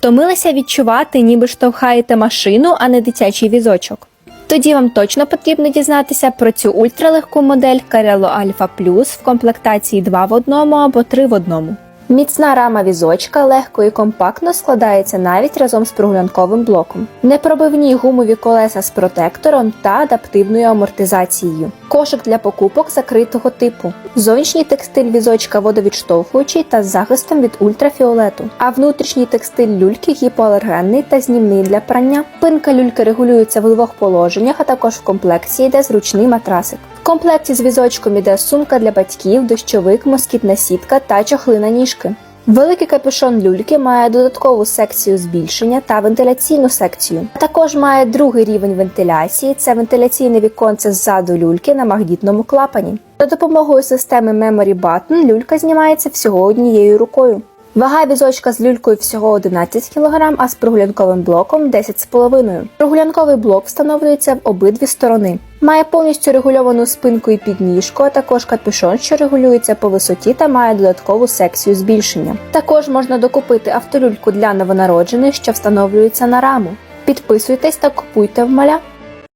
Втомилися відчувати, ніби штовхаєте машину, а не дитячий візочок. Тоді вам точно потрібно дізнатися про цю ультралегку модель Carello Alpha Plus в комплектації 2 в одному або 3 в одному. Міцна рама візочка легко і компактно складається навіть разом з прогулянковим блоком. Непробивні гумові колеса з протектором та адаптивною амортизацією. Кошик для покупок закритого типу. Зовнішній текстиль візочка водовідштовхуючий та з захистом від ультрафіолету, а внутрішній текстиль люльки гіпоалергенний та знімний для прання. Пинка люльки регулюється в двох положеннях, а також в комплекті йде зручний матрасик. В комплекті з візочком іде сумка для батьків, дощовик, москітна сітка та чохли на ніжки. Великий капюшон люльки має додаткову секцію збільшення та вентиляційну секцію. Також має другий рівень вентиляції це вентиляційне віконце ззаду люльки на магнітному клапані. За допомогою системи Memory Button люлька знімається всього однією рукою. Вага візочка з люлькою всього 11 кг, а з прогулянковим блоком 10,5 Прогулянковий блок встановлюється в обидві сторони. Має повністю регульовану спинку і підніжку, а також капюшон, що регулюється по висоті та має додаткову секцію збільшення. Також можна докупити автолюльку для новонароджених, що встановлюється на раму. Підписуйтесь та купуйте в маля.